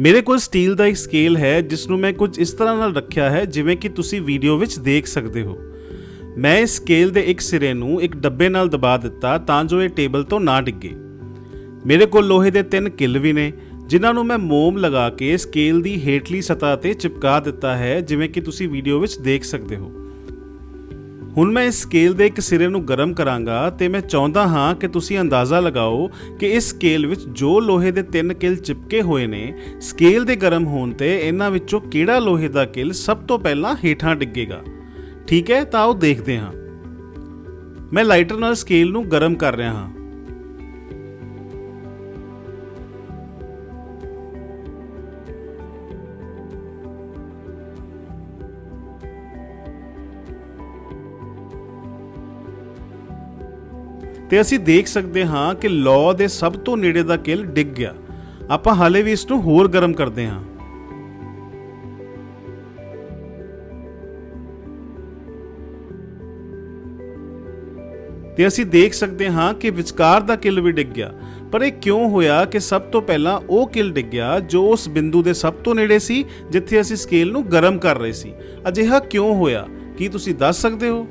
ਮੇਰੇ ਕੋਲ ਸਟੀਲ ਦਾ ਇੱਕ ਸਕੇਲ ਹੈ ਜਿਸ ਨੂੰ ਮੈਂ ਕੁਝ ਇਸ ਤਰ੍ਹਾਂ ਨਾਲ ਰੱਖਿਆ ਹੈ, ਜਿਵੇਂ ਕਿ ਤੁਸੀਂ ਵੀਡੀਓ ਵਿੱਚ ਦੇਖ ਸਕਦੇ ਹੋ। ਮੈਂ ਇਸ ਸਕੇਲ ਦੇ ਇੱਕ ਸਿਰੇ ਨੂੰ ਇੱਕ ਡੱਬੇ ਨਾਲ ਦਬਾ ਦਿੱਤਾ ਤਾਂ ਜੋ ਇਹ ਟੇਬਲ ਤੋਂ ਨਾ ਡਿੱਗੇ। ਮੇਰੇ ਕੋਲ ਲੋਹੇ ਦੇ ਤਿੰਨ ਕਿੱਲ ਵੀ ਨੇ, ਜਿਨ੍ਹਾਂ ਨੂੰ ਮੈਂ ਮੋਮ ਲਗਾ ਕੇ ਸਕੇਲ ਦੀ ਹੇਠਲੀ ਸਤਹ ਤੇ ਚਿਪਕਾ ਦਿੱਤਾ ਹੈ, ਜਿਵੇਂ ਕਿ ਤੁਸੀਂ ਵੀਡੀਓ ਵਿੱਚ ਦੇਖ ਸਕਦੇ ਹੋ। ਹੁਣ ਮੈਂ ਇਸ ਸਕੇਲ ਦੇ ਇੱਕ ਸਿਰੇ ਨੂੰ ਗਰਮ ਕਰਾਂਗਾ ਤੇ ਮੈਂ ਚਾਹੁੰਦਾ ਹਾਂ ਕਿ ਤੁਸੀਂ ਅੰਦਾਜ਼ਾ ਲਗਾਓ ਕਿ ਇਸ ਸਕੇਲ ਵਿੱਚ ਜੋ ਲੋਹੇ ਦੇ ਤਿੰਨ ਕਿੱਲ ਚਿਪਕੇ ਹੋਏ ਨੇ ਸਕੇਲ ਦੇ ਗਰਮ ਹੋਣ ਤੇ ਇਹਨਾਂ ਵਿੱਚੋਂ ਕਿਹੜਾ ਲੋਹੇ ਦਾ ਕਿੱਲ ਸਭ ਤੋਂ ਪਹਿਲਾਂ ਹੇਠਾਂ ਡਿੱਗੇਗਾ? ਠੀਕ ਹੈ, ਤਾਂ ਉਹ ਦੇਖਦੇ ਹਾਂ। ਮੈਂ ਲਾਈਟਰ ਨਾਲ ਸਕੇਲ ਨੂੰ ਗਰਮ ਕਰ ਰਿਹਾ ਹਾਂ। ਤੇ ਅਸੀਂ ਦੇਖ ਸਕਦੇ ਹਾਂ ਕਿ ਲੌ ਦੇ ਸਭ ਤੋਂ ਨੇੜੇ ਦਾ ਕਿਲ ਡਿੱਗ ਗਿਆ। ਆਪਾਂ ਹਾਲੇ ਵੀ ਇਸ ਨੂੰ ਹੋਰ ਗਰਮ ਕਰਦੇ ਹਾਂ। ਤੇ ਅਸੀਂ ਦੇਖ ਸਕਦੇ ਹਾਂ ਕਿ ਵਿਚਕਾਰ ਦਾ ਕਿਲ ਵੀ ਡਿੱਗ ਗਿਆ। ਪਰ ਇਹ ਕਿਉਂ ਹੋਇਆ ਕਿ ਸਭ ਤੋਂ ਪਹਿਲਾਂ ਉਹ ਕਿਲ ਡਿੱਗਿਆ ਜੋ ਉਸ ਬਿੰਦੂ ਦੇ ਸਭ ਤੋਂ ਨੇੜੇ ਸੀ, ਜਿੱਥੇ ਅਸੀਂ ਸਕੇਲ ਨੂੰ ਗਰਮ ਕਰ ਰਹੇ ਸੀ। ਅਜਿਹਾ ਕਿਉਂ ਹੋਇਆ? ਕੀ ਤੁਸੀਂ ਦੱਸ ਸਕਦੇ ਹੋ?